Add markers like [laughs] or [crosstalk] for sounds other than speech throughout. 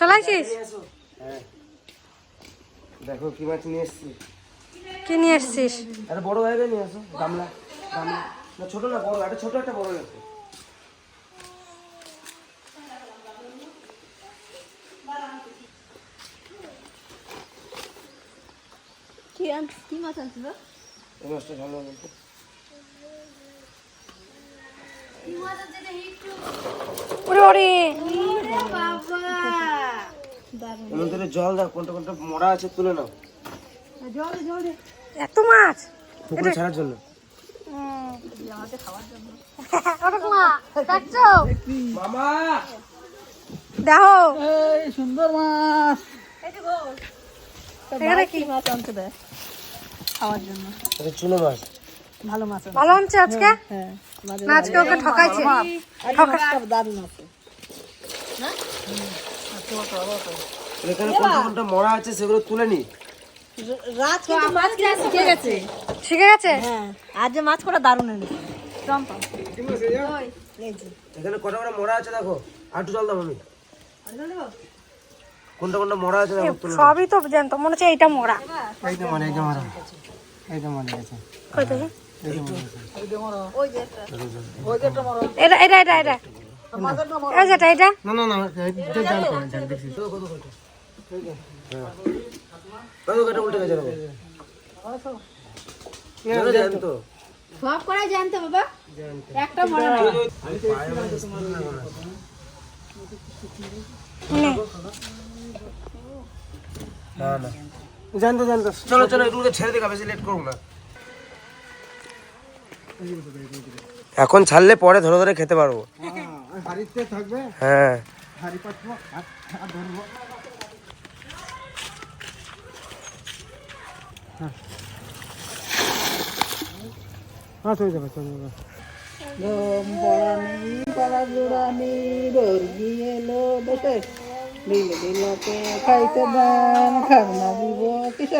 চলাইছিস হ্যাঁ। দেখো কি মাছ নিয়ে এসছি। কি নিয়ে এসছিস? একটা বড় ভাইবে নিয়ে আসো গামলা গামলা। না ছোট না বড় একটা ছোট একটা বড় আছে কি আন- কি মাছ আনছিল? এই মাছটা ভালো বলতো ওরে ওরে মধ্যে জল দাও কোনটা কোনটা মরা আছে তুলে নাও। এত মাছ? পুকুরে ছাড়ার জন্য। মামা! দেখো। সুন্দর মাছ। এখানে কি? মাছ আনতে দেয় খাওয়ার জন্য। এটা চুনো মাছ। ভালো মাছ ভালো আনছে আজকে? হ্যাঁ আজকে ওকে ঠকাইছে। মাছটা দারুণ আছে। এখানে কোনটা কোনটা মরা আছে সেগুলো তুলে নি। রাত কিন্তু মাছ কিনা শিখে গেছে। শিখে গেছে? হ্যাঁ আজ যে মাছ করা দারুণ চম্পা। এখানে কটা কটা মরা আছে দেখো? আর একটু জল দাও আমি কোনটা কোনটা মরা আছে দেখো সবই তো জানতো মনে হচ্ছে এইটা মোড়া এই তো মরে এই তো মরা। এই তো? মরে গেছে। কই দেখি ওই যে একটা। ওই যে একটা মরণ এটা এটা এটা এটা। না না না উল্টে গেছে সব করাই জানতে বাবা। একটা মরে না না না জানতো জানতো চলো চলো এগুলোকে ছেড়ে দিকে বেশি লেট করব না। এখন ছাড়লে পরে ধরে ধরে খেতে পারব। হ্যাঁ হ্যাঁ। চলে যাবে চলে যাবে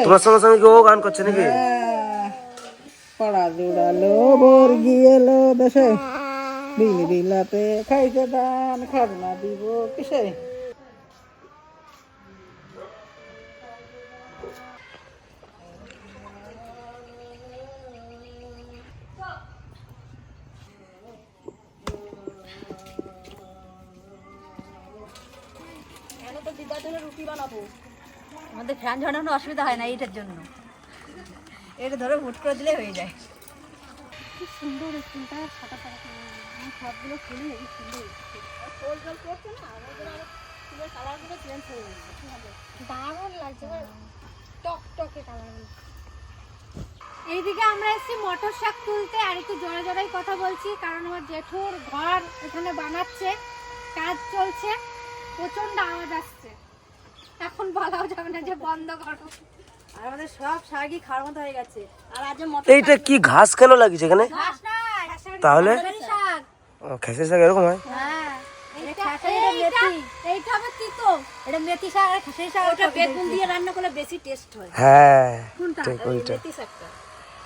তোমার সঙ্গে সঙ্গে কি ও গান করছে নাকি? পাড়া জোড়ালো বর্গি এলো দেশে দিল দিলাতে খাইতে দান খাবনা দিব কিসে রুটি বানাবো। আমাদের ফ্যান ঝরানোর অসুবিধা হয় না এইটার জন্য। এটা ধরে হুট করে দিলে হয়ে যায়। দারুণ লাগছে। টক টকে কালার এইদিকে আমরা এসেছি মটর শাক তুলতে। আর একটু জোরে জোরেই কথা বলছি কারণ আমার জেঠুর ঘর এখানে বানাচ্ছে। কাজ চলছে। প্রচণ্ড আওয়াজ আসছে। এখন বলাও যাবে না যে বন্ধ করো। আর আমাদের সব শাকই খাওয়ার মতো হয়ে গেছে। আর আজ এইটা কি ঘাস কেন লাগিয়েছে এখানে? তাহলে? খেসারি শাক। ও, খেসের শাক এরকম হয়? হ্যাঁ। এইটা খেসারি, এটা এইটা মেথি। এইটা হবে তিতো এটা মেথি শাক আর খেসারি শাক ওটা বেগুন দিয়ে রান্না করলে বেশি টেস্ট হয়। হ্যাঁ কোনটা? ঠিক ওইটা মেথি শাকটা।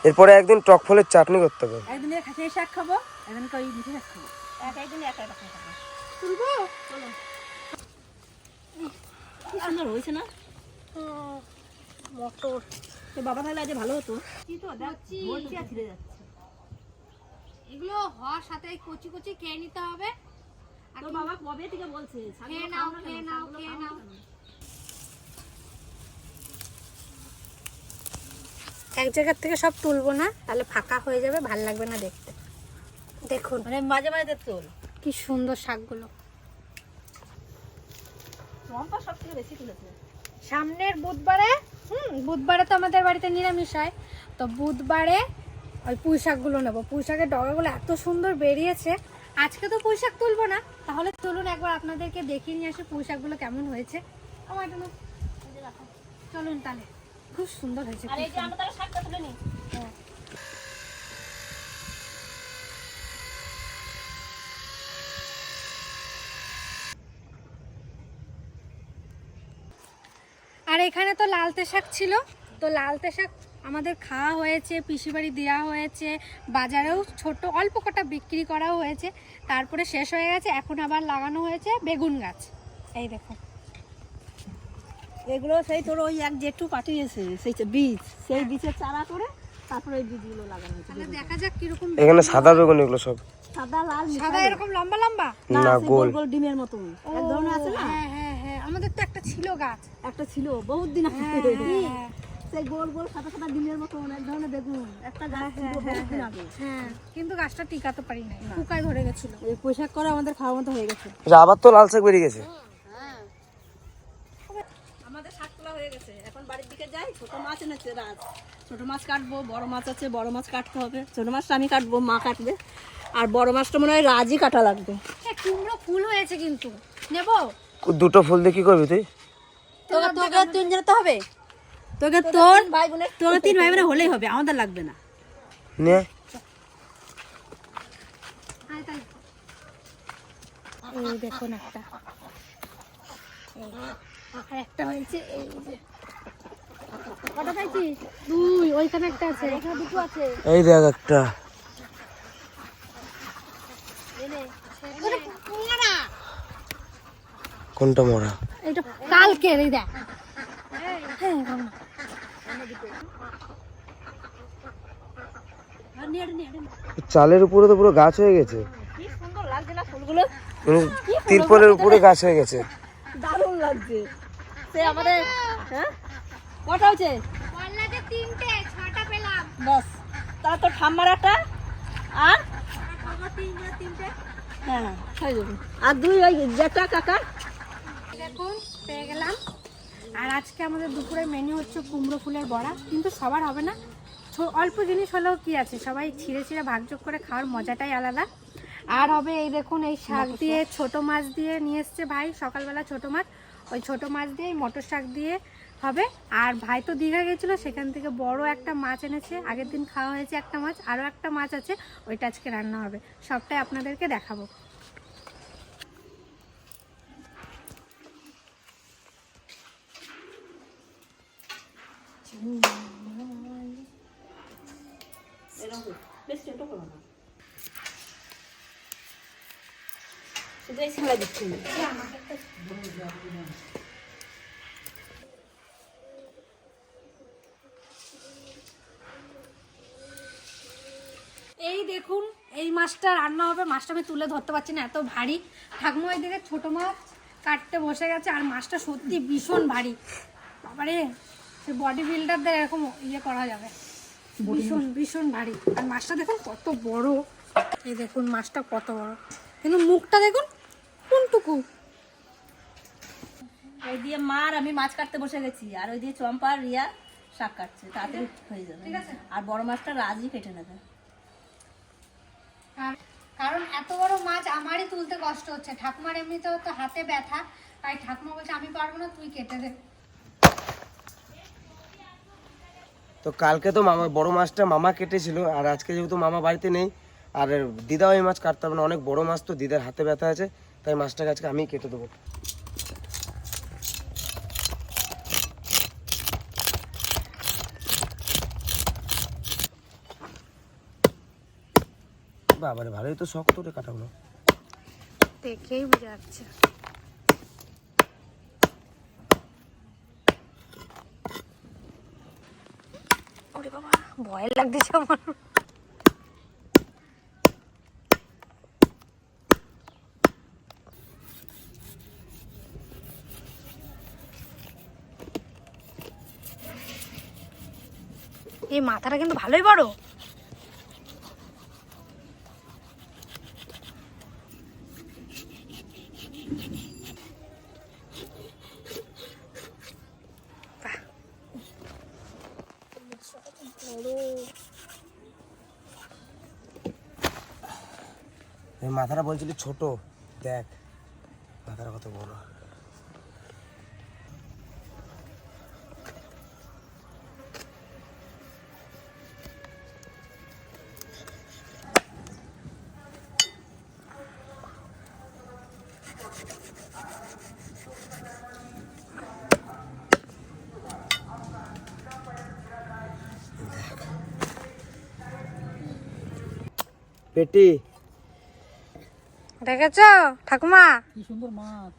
এরপরে একদিন টক ফলের চাটনি করতে হবে। একদিন শাক খাব একদিন শাক খাব। এক একদিন এক একটা খাব। তুলবো? কি সুন্দর হয়েছে না? মটর। তো বাবা থাকলে আজ ভালো হতো। কি তো বলছি আর ছিঁড়ে যাচ্ছে। এগুলো হওয়ার সাথে কচি কচি খেয়ে নিতে হবে। আর তোর বাবা কবে থেকে বলছে? খেয়ে নাও খেয়ে নাও খেয়ে নাও। এক জায়গার থেকে সব তুলবো না তাহলে ফাঁকা হয়ে যাবে ভালো লাগবে না দেখতে। দেখুন। মানে মাঝে মাঝে তোল। কি সুন্দর শাকগুলো। চম্পা সব থেকে বেশি তুলেছে। সামনের বুধবারে হুম বুধবারে তো আমাদের বাড়িতে নিরামিষ হয়। তো বুধবারে ওই পুঁই শাকগুলো নেব। পুঁই শাকের ডগাগুলো এত সুন্দর বেরিয়েছে। আজকে তো পুঁই শাক তুলবো না। তাহলে চলুন একবার আপনাদেরকে দেখিয়ে নিয়ে আসি পুঁই শাকগুলো কেমন হয়েছে। আমার নাও। চলুন তাহলে। খুব সুন্দর হয়েছে আর এই যে আমরা তাহলে শাকটা তুলে নিই। এখানে তো লালতে শাক ছিল। তো লালতে শাক আমাদের খাওয়া হয়েছে পিসি বাড়ি দেওয়া হয়েছে বাজারেও ছোট অল্প কটা বিক্রি করাও হয়েছে। তারপরে শেষ হয়ে গেছে এখন আবার লাগানো হয়েছে বেগুন গাছ। এই দেখো। এগুলো সেই তোর ওই এক জেঠু পাঠিয়েছে সেই বীজ সেই বীজের চারা করে তারপরে ওই বীজগুলো লাগানো হয়েছে দেখা যাক কীরকম এখানে সাদা বেগুন এগুলো সব। সাদা লাল সাদা এরকম লম্বা লম্বা? না গোল। গোল ডিমের মতন এক ধরনের আছে না? হ্যাঁ হ্যাঁ হ্যাঁ। আমাদের তো একটা ছিল গাছ। একটা ছিল বহুত দিন আগে। হ্যাঁ, সেই গোল গোল সাদা সাদা ডিমের মতন এক ধরনের বেগুন। একটা গাছ ছিল বহুত দিন আগে। হ্যাঁ। কিন্তু গাছটা টিকাতে পারি নাই। পোকায় ধরে গেছিল। এই পোশাক করে আমাদের খাওয়ার মতো হয়ে গেছে। আচ্ছা, আবার তো লাল শাক বেরিয়ে গেছে। আমাদের শাক তোলা হয়ে গেছে। এখন বাড়ির দিকে যাই ছোট মাছ এনেছে রাত ছোট মাছ কাটবো বড় মাছ আছে বড় মাছ কাটতে হবে। ছোট মাছটা আমি কাটবো মা কাটবে। আর বড় মাছটা মনে হয় রাজই কাটা লাগবে। কুমড়ো ফুল হয়েছে কিন্তু। নেব? দুটো ফুল দিয়ে কি করবি তুই? তোকে তোকে তিনজন তো হবে। তোকে তোর ভাই বোনের তোর তিন ভাই বোনের হলেই হবে আমাদের লাগবে না। আয় এই দেখুন একটা। আর একটা হয়েছে এই যে। কটা পাইছিস? দুই ওইখানে একটা আছে। এখানে দুটো আছে। এই দেখ একটা। কোনটা মরা? এইটা কালকের এই দেখ। হ্যাঁ চালের উপরে তো পুরো গাছ হয়ে গেছে। কি সুন্দর লাগছে না ফুলগুলো? মানে তিরপলের উপরে গাছ হয়ে গেছে। দারুণ লাগছে। সে আমাদের হ্যাঁ? কটা হচ্ছে তিনটে ছটা পেলাম। বাস তোর ঠাম্মার একটা আর? হ্যাঁ আর দুই ওই জেঠা কাকা দেখুন পেয়ে গেলাম। আর আজকে আমাদের দুপুরে মেনু হচ্ছে কুমড়ো ফুলের বড়া কিন্তু সবার হবে না। অল্প জিনিস হলেও কি আছে? সবাই ছিঁড়ে ছিঁড়ে ভাগযোগ করে খাওয়ার মজাটাই আলাদা। আর হবে এই দেখুন এই শাক দিয়ে ছোট মাছ দিয়ে নিয়ে এসছে ভাই সকালবেলা ছোট মাছ। ওই ছোট মাছ দিয়ে মটর শাক দিয়ে হবে। আর ভাই তো দীঘা গেছিল সেখান থেকে বড় একটা মাছ এনেছে। আগের দিন খাওয়া হয়েছে একটা মাছ আরও একটা মাছ আছে ওইটা আজকে রান্না হবে। সবটাই আপনাদেরকে দেখাবো। এই দেখুন, এই মাছটা রান্না হবে। মাছটা আমি তুলে ধরতে পারছি না, এত ভারী। ঠাকুমা দিকে ছোট মাছ কাটতে বসে গেছে, আর মাছটা সত্যি ভীষণ ভারী। বাবারে সে বডি বিল্ডারদের এরকম ইয়ে করা যাবে। ভীষণ ভীষণ ভারী। আর মাছটা দেখুন কত বড়। এই দেখুন মাছটা কত বড়। কিন্তু মুখটা দেখুন কোনটুকু। ওই দিয়ে মার আমি মাছ কাটতে বসে গেছি। আর ওই দিয়ে চম্পা আর রিয়া শাক কাটছে। তাড়াতাড়ি হয়ে যাবে। আর বড় মাছটা রাজই কেটে নেবে। আর কারণ এত বড় মাছ আমারই তুলতে কষ্ট হচ্ছে। ঠাকুমার এমনিতেও তো হাতে ব্যথা। তাই ঠাকুমা বলছে আমি পারব না তুই কেটে দে। তো কালকে তো মামা, বড় মাছটা মামা কেটেছিল, আর আজকে যেহেতু মামা বাড়িতে নেই, আর দিদাও এই মাছ কাটতে হবে না, অনেক বড় মাছ তো, দিদার হাতে ব্যথা আছে, তাই মাছটাকে আজকে আমি কেটে দেবো। বাবারে, ভালোই তো শক্ত রে কাটাগুলো। দেখেই বোঝা যাচ্ছে। ভয় লাগতেছে আমার। এই মাথাটা কিন্তু ভালোই বড়। মাথাটা বলছিলি ছোট দেখ মাথাটা কত বড়। পেটি দেখেছ? ঠাকুমা? কি সুন্দর মাছ।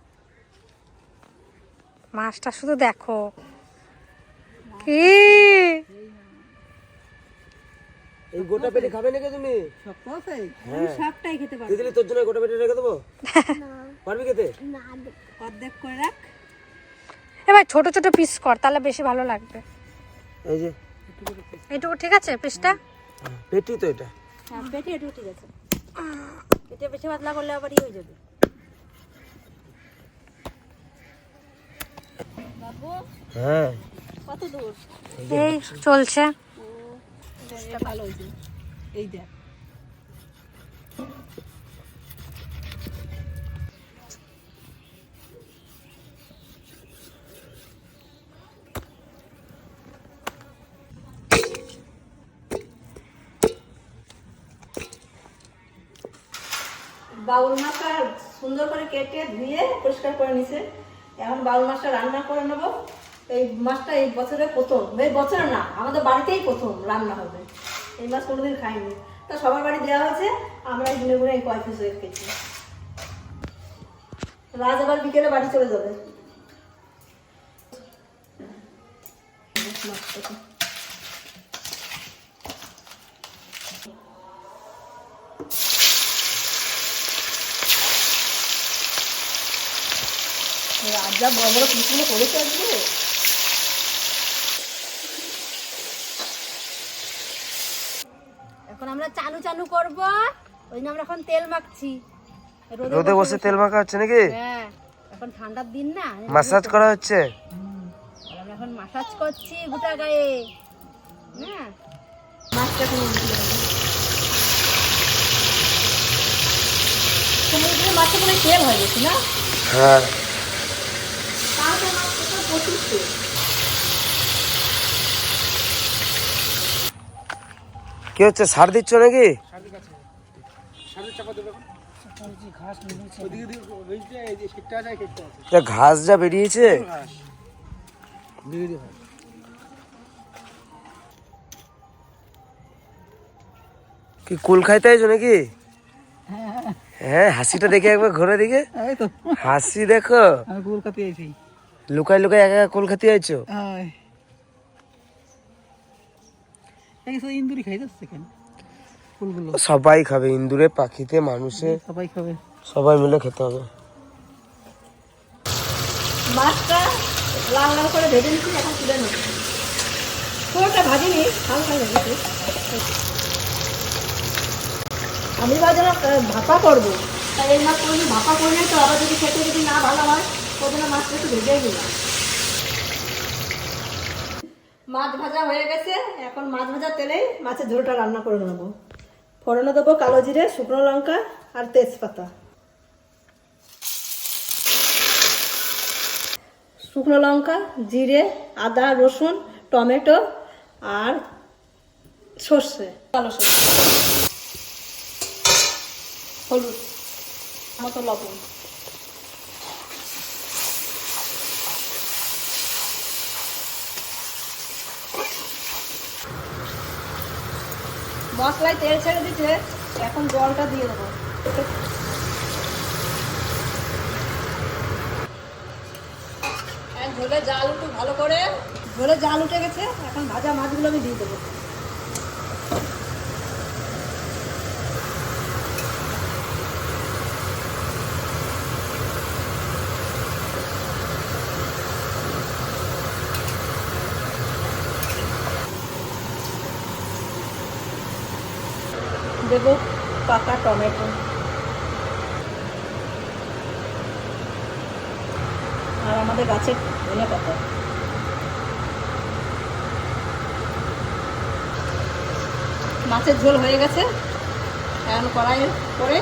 মাছটা শুধু দেখো। কি? এই গোটা পেটি খাবে নাকি তুমি? শক্ত হ্যাঁ। সবটাই খেতে পারব। দিদিলি তোর জন্য গোটা পেটি রেখে দেবো? [laughs] পারবি খেতে? অর্ধেক করে রাখ। এবার ছোট ছোট পিস কর তাহলে বেশি ভালো লাগবে। এই যে। এইটুকু ঠিক আছে পিসটা হ্যাঁ, পেটি তো এটা। হ্যাঁ পেটে এটু ঠিক আছে। পেটে বেশি পাতলা করলে আবার ই হয়ে যাবে। হ্যাঁ। কত দূর? এই চলছে। এটা ভালো হয়েছে। এই দেখ। বাউল মাছটা সুন্দর করে কেটে ধুয়ে পরিষ্কার করে নিছে। এখন বাউল মাছটা রান্না করে নেব। এই মাছটা এই বছরে প্রথম। এই বছর না, আমাদের বাড়িতেই প্রথম রান্না হবে। এই মাছ কোনোদিন খাইনি। তা সবার বাড়ি দেওয়া হয়েছে আমরা এই দিনে গুনে এই কয় পিস হয়ে খেয়েছি। রাজ আবার বিকেলে বাড়ি চলে যাবে। মাছটাকে। রাজা বড় বড় পিসগুলো করেছে আজকে। এখন আমরা চালু চালু করব। ওই জন্য আমরা এখন তেল মাখছি। রোদে বসে তেল মাখা হচ্ছে নাকি? হ্যাঁ এখন ঠান্ডার দিন না। মাসাজ করা হচ্ছে? আমরা এখন মাসাজ করছি গোটা গায়ে। হ্যাঁ মাছটা মাছটা মনে হয় তেল হয়ে গেছে না? হ্যাঁ। প্রচুর তেল কি হচ্ছে সার দিচ্ছ নাকি? ঘাস যা বেরিয়েছে। কি কুল খাইতে আইছো নাকি? হ্যাঁ। হাসিটা দেখে একবার ঘুরে দিকে। তো। হাসি দেখো। আমি কলকাতা আইছি। লুকাই লুকাই একা একা কুল খাতে আইছো ইন্দুরি খাই যাচ্ছে কেন? ফুলগুলো। সবাই খাবে ইন্দুরে পাখিতে মানুষে। সবাই খাবে। সবাই মিলে খেতে হবে। মাছটা লাল লাল করে ভেজে নিচ্ছি এখন তুলে নেব। পুরোটা ভাজিনি হালকা ভেজেছি আমি ভাজনা ভাপা করব। তাই এই মাছ কোনো ভাপা করলে তো আবার যদি খেতে যদি না ভালো হয় ওই মাছটা একটু ভেজেই নিলাম। মাছ ভাজা হয়ে গেছে, এখন মাছ ভাজা তেলেই মাছের ঝোলটা রান্না করে নেব। ফোড়নে দেবো কালো জিরে, শুকনো লঙ্কা আর তেজপাতা। শুকনো লঙ্কা, জিরে, আদা, রসুন, টমেটো আর সর্ষে, কালো সর্ষে। হলুদ, মতো লবণ। মশলায় তেল ছেড়ে দিচ্ছে এখন জলটা দিয়ে দেবো। এক ঝোলে জাল উঠে ভালো করে। ঝোলে জাল উঠে গেছে এখন ভাজা মাছগুলো আমি দিয়ে দেবো। দেবো পাকা টমেটো। আর আমাদের গাছের ধনে পাতা। মাছের ঝোল হয়ে গেছে। এখন কড়াই করে,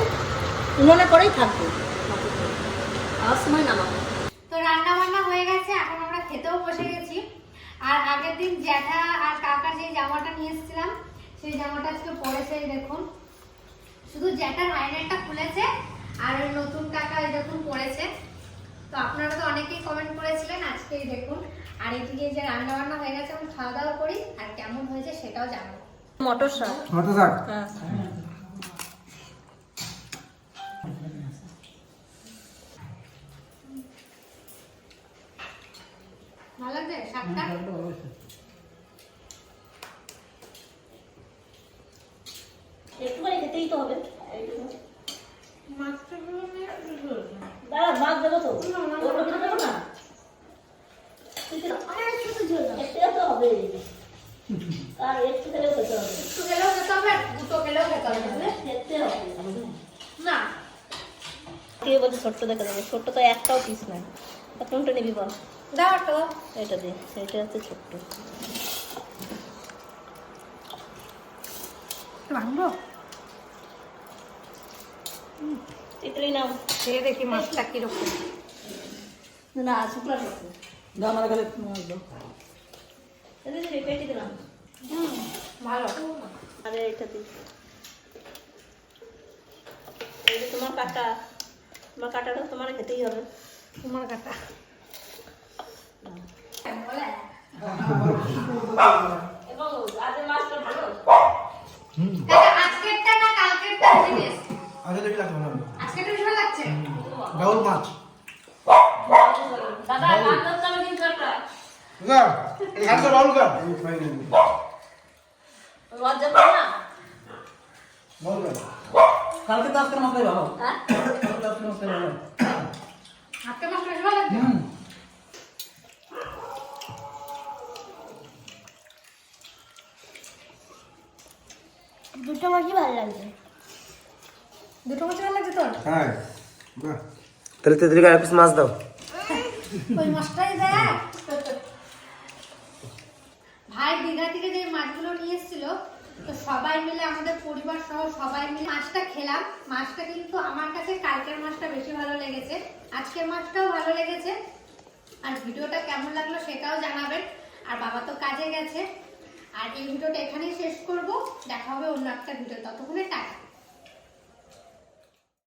উনুনে করেই থাকবে। আর সময় নামাবো। তো রান্না বান্না হয়ে গেছে, এখন আমরা খেতেও বসে গেছি। আর আগের দিন জ্যাঠা আর কাকার যে জামাটা নিয়ে এসেছিলাম, সেই জামাটা আজকে পরেছে দেখুন। শুধু জ্যাঠার আয়নাটা খুলেছে আর ওই নতুন কাকা এই দেখুন পরেছে তো আপনারা তো অনেকেই কমেন্ট করেছিলেন আজকে এই দেখুন। আর এদিকে যে রান্না বান্না হয়ে গেছে এখন খাওয়া দাওয়া করি। আর কেমন হয়েছে সেটাও জানাব। মটর শাক। মটর শাক? হ্যাঁ। শাকটা? একটুখানি হবে দাঁড়া মাছ দেবো তো। ওর দেবো না? তুই কি- খেতে তো হবে। আর একটু খেলেও খেতে হবে। একটু গেলেও খেতে হবে দুটো গেলেও খেতে হবে খেতে হবে। না। কে বলছে ছোট্ট দেখে দেবে? ছোট্ট তো একটাও পিস তা কোনটা নিবি বল? দাও তো। এটা দে এটা হচ্ছে ছোট্ট। ভাঙবো? এটাই নাম খেয়ে দেখি মাছটা কীরকম। না শুক্লা করছে দাও আমার কাছে পেটি দিলাম ভালো। আরে এটা দিই এই যে তোমার কাটা তোমার কাটাটা তোমার খেতেই হবে। তোমার কাটা। এবং আজ মাছটা ভালো। কাকা, আজকেরটা না কালকেরটা জিনিস আগে দেখি লাগছে ভালো আজকেরটা বেশি ভালো লাগছে বাউল মাছ দাদা রান্নার চামে কিন্তু একটা গার এখানকার বাউল গার লজ্জা পায় না বাউল গার কালকে তো আজকের মাছটাই ভালো হ্যাঁ কালকে আজকের মাছটাই ভালো আজকের বেশি ভালো হুম দুটো মাছই ভালো লাগছে। দুটো মাছই ভালো লাগছে তোর? হ্যাঁ তাহলে তেতুলিকে আর পিস মাছ দাও। ওই মাছটাই দেখ। ভাই দীঘা থেকে যে মাছগুলো নিয়ে এসেছিল, তো সবাই মিলে, আমাদের পরিবার সহ সবাই মিলে মাছটা খেলাম। মাছটা কিন্তু আমার কাছে কালকের মাছটা বেশি ভালো লেগেছে। আজকের মাছটাও ভালো লেগেছে। আর ভিডিওটা কেমন লাগল সেটাও জানাবেন। আর বাবা তো কাজে গেছে। আর এই ভিডিওটা এখানেই শেষ করব। দেখা হবে অন্য একটা ভিডিও ততক্ষণে টাটা।